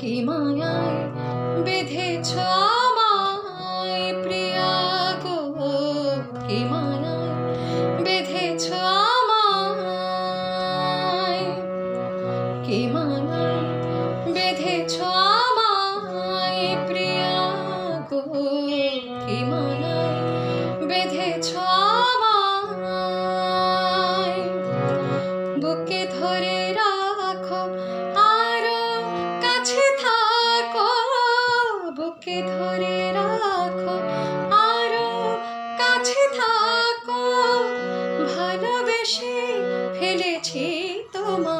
কি মায়ায় বেঁধেছ আমায় প্রিয়া গো? কি মায়ায় বেঁধেছ আমায়? কি মায়ায় বেঁধেছ আমায় প্রিয়া গো? কি মায়ায় বেঁধেছ ধরে রাখো আরও কাছে থাকো। ভালোবেসে ফেলেছি তোমায়।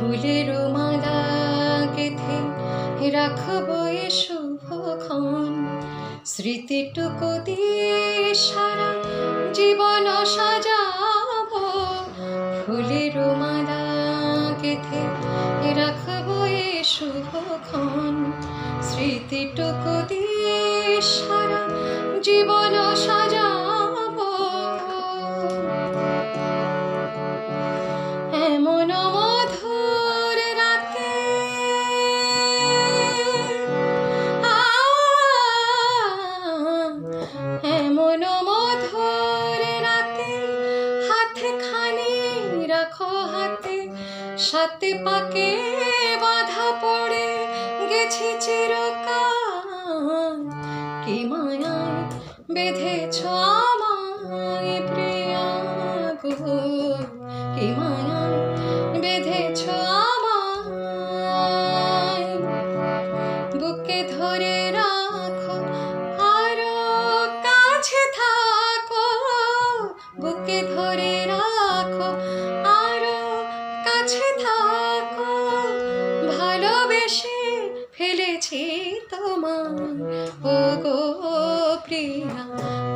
ফুলের মালা গেথে রাখব এ শুভক্ষণ। স্মৃতিটুকু দিয়ে সারা জীবন সাজাবো। ফুলের মালা গেথে রাখব এ শুভক্ষণ। স্মৃতিটুকু দিয়ে সারা জীবন সাজাবো হাতে, সাথে পাকে বাধা পড়ে গেছি চিরকাল। কি মায়ায় বেঁধেছ আমায় প্রিয়া গো? কি মায়ায় বেঁধেছ বুকে ধরে রাখো, আরও কাছে থাকো। বুকে ধরে ফেলেছি তোমায় ও গো প্রিয়া